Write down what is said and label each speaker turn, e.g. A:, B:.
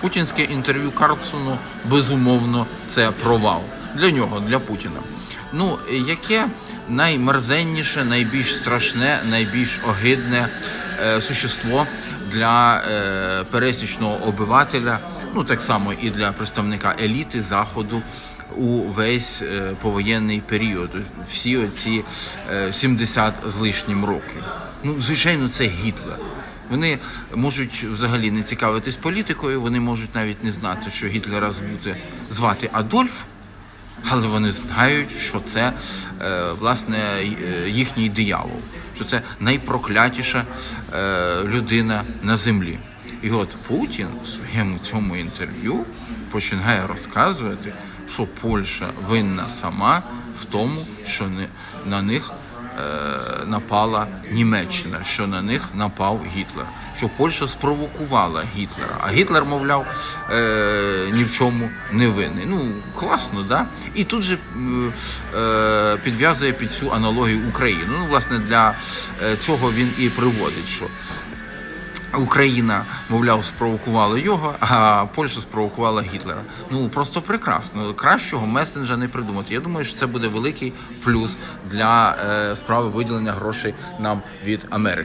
A: Путінське інтерв'ю Карлсону безумовно це провал для нього, для Путіна. Ну, яке наймерзенніше, найбільш страшне, найбільш огидне е, существо для е, пересічного обивателя, ну так само і для представника еліти заходу у весь е, повоєнний період, всі оці е, 70 з лишнім років. Ну, звичайно, це Гітлер. Вони можуть взагалі не цікавитись політикою, вони можуть навіть не знати, що Гітлера звути звати Адольф, але вони знають, що це е, власне е, їхній диявол, що це найпроклятіша е, людина на землі. І от Путін в своєму цьому інтерв'ю починає розказувати, що Польща винна сама в тому, що не, на них напала Німеччина, що на них напав Гітлер, що Польща спровокувала Гітлера, а Гітлер, мовляв, е, ні в чому не винний. Ну класно, да? І тут же е, підв'язує під цю аналогію Україну. Ну, власне, для е, цього він і приводить, що. Україна, мовляв, спровокувала його, а Польща спровокувала Гітлера. Ну просто прекрасно. Кращого месенджа не придумати. Я думаю, що це буде великий плюс для е, справи виділення грошей нам від Америки.